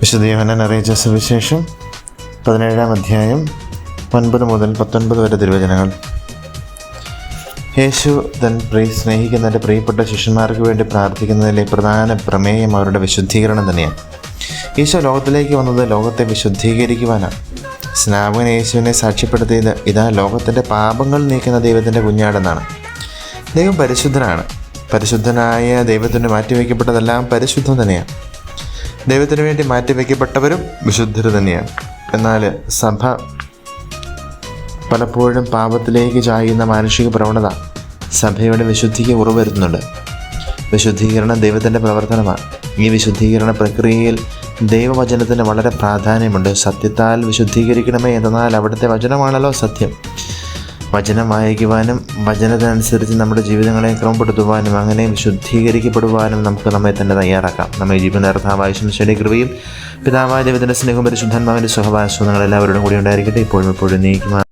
വിശുദ്ധ യോഹന്നാൻ അറിയിച്ച സുവിശേഷം പതിനേഴാം അധ്യായം ഒൻപത് മുതൽ പത്തൊൻപത് വരെ തിരുവചനങ്ങൾ. യേശു തൻ പ്രിയ സ്നേഹിക്കുന്ന തന്റെ പ്രിയപ്പെട്ട ശിഷ്യന്മാർക്ക് വേണ്ടി പ്രാർത്ഥിക്കുന്നതിലെ പ്രധാന പ്രമേയം അവരുടെ വിശുദ്ധീകരണം തന്നെയാണ്. ഈശോ ലോകത്തിലേക്ക് വന്നത് ലോകത്തെ വിശുദ്ധീകരിക്കുവാനാണ്. സ്നാപകൻ യേശുവിനെ സാക്ഷ്യപ്പെടുത്തിയത് ഇതാ ലോകത്തിന്റെ പാപങ്ങൾ നീക്കുന്ന ദൈവത്തിന്റെ കുഞ്ഞാടെന്നാണ്. ദൈവം പരിശുദ്ധനാണ്. പരിശുദ്ധനായ ദൈവത്തിന് മാറ്റിവെക്കപ്പെട്ടതെല്ലാം പരിശുദ്ധം തന്നെയാണ്. ദൈവത്തിന് വേണ്ടി മാറ്റിവെക്കപ്പെട്ടവരും വിശുദ്ധർ തന്നെയാണ്. എന്നാൽ സഭ പലപ്പോഴും പാപത്തിലേക്ക് ചായുന്ന മാനുഷിക പ്രവണത സഭയുടെ വിശുദ്ധിക്ക് ഉറവരുത്തുന്നുണ്ട് വിശുദ്ധീകരണം ദൈവത്തിന്റെ പ്രവർത്തനമാണ്. ഈ വിശുദ്ധീകരണ പ്രക്രിയയിൽ ദൈവവചനത്തിന് വളരെ പ്രാധാന്യമുണ്ട്. സത്യത്താൽ വിശുദ്ധീകരിക്കണമേ എന്നാൽ അവിടുത്തെ വചനമാണല്ലോ സത്യം. വചനം വായിക്കുവാനും വചനത്തിനനുസരിച്ച് നമ്മുടെ ജീവിതങ്ങളെ ക്രമപ്പെടുത്തുവാനും അങ്ങനെ വിശുദ്ധീകരിക്കപ്പെടുവാനും നമുക്ക് നമ്മെ തന്നെ തയ്യാറാക്കാം. നമ്മെ ജീവിതം അർത്ഥാവായ ശനി കൃപയും പിതാവായ ദൈവത്തിന്റെ സ്നേഹവും പരിശുദ്ധാത്മാവിന്റെ സഹവാസവും നിങ്ങൾ എല്ലാവരോടും കൂടി ഉണ്ടായിരിക്കട്ടെ. ഇപ്പോഴും ഇപ്പോഴും നീക്കുമാറാം